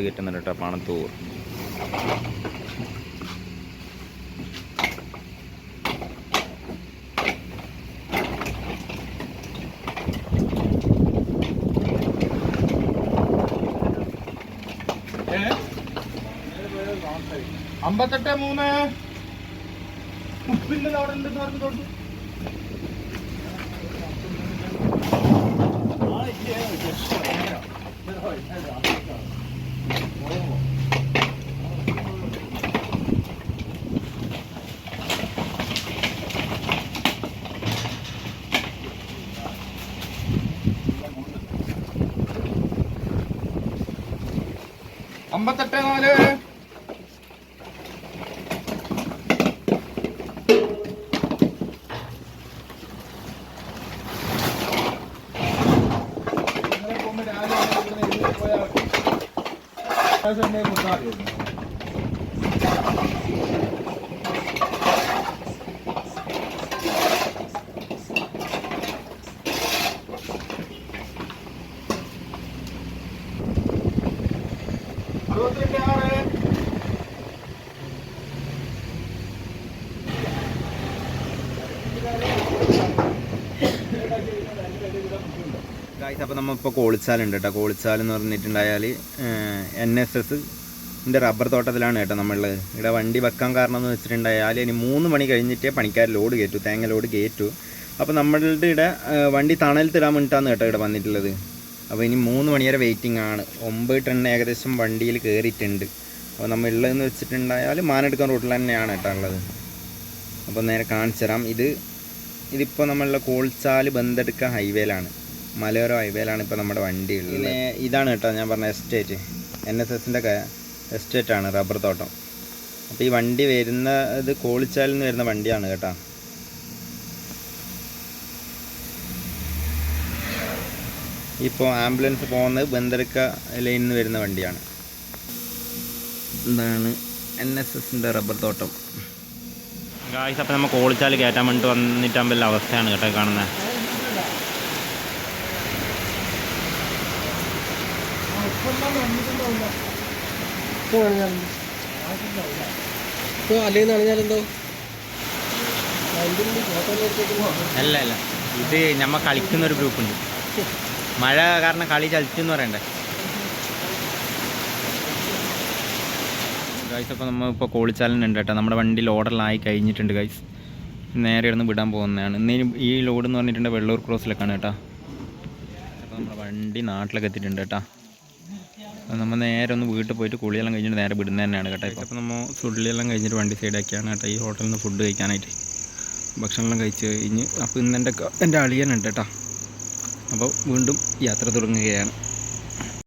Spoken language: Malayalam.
ലോഡ് കയറ്റുന്നുണ്ട് കേട്ടോ പണത്തൂർ അമ്പത്തെട്ട് മൂന്ന്. ഉപ്പിന്റെ അവിടെ ഉണ്ടെന്ന് പറഞ്ഞു തൊട്ട് അമ്പത്തെട്ട് നാല്. രാവിലെ ഗായ്സ് അപ്പോൾ നമ്മളിപ്പോൾ കോളിച്ചാലുണ്ട് കേട്ടോ കോളിച്ചാൽ എന്ന് പറഞ്ഞിട്ടുണ്ടായാൽ എൻ എസ് എസ് എന്റെ റബ്ബർ തോട്ടത്തിലാണ് കേട്ടോ നമ്മളുള്ളത്. ഇവിടെ വണ്ടി വെക്കാൻ കാരണം എന്ന് വെച്ചിട്ടുണ്ടായാൽ ഇനി മൂന്ന് മണി കഴിഞ്ഞിട്ടേ പണിക്കാർ ലോഡ് കയറ്റു തേങ്ങ ലോഡ് കയറ്റു അപ്പോൾ നമ്മളുടെ ഇവിടെ വണ്ടി തണലത്തിടാൻ വേണ്ടിയിട്ടാണ് കേട്ടോ ഇവിടെ വന്നിട്ടുള്ളത്. അപ്പോൾ ഇനി മൂന്ന് മണി വരെ വെയിറ്റിംഗ് ആണ്. ഒമ്പത് ടൺ ഏകദേശം വണ്ടിയിൽ കയറിയിട്ടുണ്ട് അപ്പോൾ നമ്മൾ ഉള്ളതെന്ന് വെച്ചിട്ടുണ്ടായാൽ മാനെടുക്കാൻ റൂട്ടിൽ തന്നെയാണ് കേട്ടോ ഉള്ളത്. അപ്പോൾ നേരെ കാണിച്ചു തരാം. ഇത് ഇതിപ്പോൾ നമ്മളുടെ കോൾച്ചാൽ ബന്തെടുക്ക ഹൈവേയിലാണ് മലയോര ഹൈവേയിലാണ് ഇപ്പോൾ നമ്മുടെ വണ്ടി ഉള്ളത്. ഇതാണ് കേട്ടോ ഞാൻ പറഞ്ഞ എസ്റ്റേറ്റ്. എൻ എസ് എസിന്റെ എസ്റ്റേറ്റ് ആണ് റബ്ബർ തോട്ടം. അപ്പോൾ ഈ വണ്ടി വരുന്ന ഇത് കോളിച്ചാലിൽ നിന്ന് വരുന്ന വണ്ടിയാണ് കേട്ടോ. ഇപ്പോൾ ആംബുലൻസ് പോകുന്നത് ബന്ദരക്ക ലൈനിൽ നിന്ന് വരുന്ന വണ്ടിയാണ്. എന്താണ് എൻ എസ് എസിന്റെ റബ്ബർ തോട്ടം. ഗായ്സ് അപ്പോൾ നമ്മൾ കോളിച്ചാൽ കയറ്റാൻ വേണ്ടിയിട്ട് വന്നിട്ടാകുമ്പോൾ അവസ്ഥയാണ് കേട്ടോ കാണുന്നത്. അല്ലെങ്കിൽ നനഞ്ഞാലെന്തോ അല്ല അല്ല. ഇത് നമ്മ കളിക്കുന്ന ഒരു ഗ്രൂപ്പ് ഉണ്ട് മഴ കാരണം കളി ചലിച്ചു എന്ന് പറയണ്ടേ ഗൈസ് അപ്പോൾ നമ്മൾ ഇപ്പോൾ കോളിച്ചാലുണ്ട് കേട്ടോ. നമ്മുടെ വണ്ടി ലോഡറിലായി കഴിഞ്ഞിട്ടുണ്ട് ഗൈസ് നേരെ ഇടുന്ന് വിടാൻ പോകുന്നതാണ്. ഇന്ന് ഈ ലോഡ് എന്ന് പറഞ്ഞിട്ടുണ്ട് വെള്ളൂർ ക്രോസിലൊക്കെയാണ് കേട്ടോ. അപ്പോൾ നമ്മുടെ വണ്ടി നാട്ടിലൊക്കെ എത്തിയിട്ടുണ്ട് കേട്ടോ. നമ്മൾ നേരെ ഒന്ന് വീട്ടിൽ പോയിട്ട് കുളിയെല്ലാം കഴിഞ്ഞിട്ട് നേരെ വിടുന്നത് തന്നെയാണ് കേട്ടോ ഇപ്പോൾ നമ്മൾ ഫുഡിലെല്ലാം കഴിഞ്ഞിട്ട് വണ്ടി സൈഡാക്കിയാണ് കേട്ടോ. ഈ ഹോട്ടലിൽ നിന്ന് ഫുഡ് കഴിക്കാനായിട്ട്. ഭക്ഷണമെല്ലാം കഴിച്ച് കഴിഞ്ഞ് അപ്പോൾ ഇന്ന് എന്റെ എന്റെ അളിയനുണ്ട് കേട്ടോ. അപ്പോൾ വീണ്ടും യാത്ര തുടങ്ങുകയാണ്.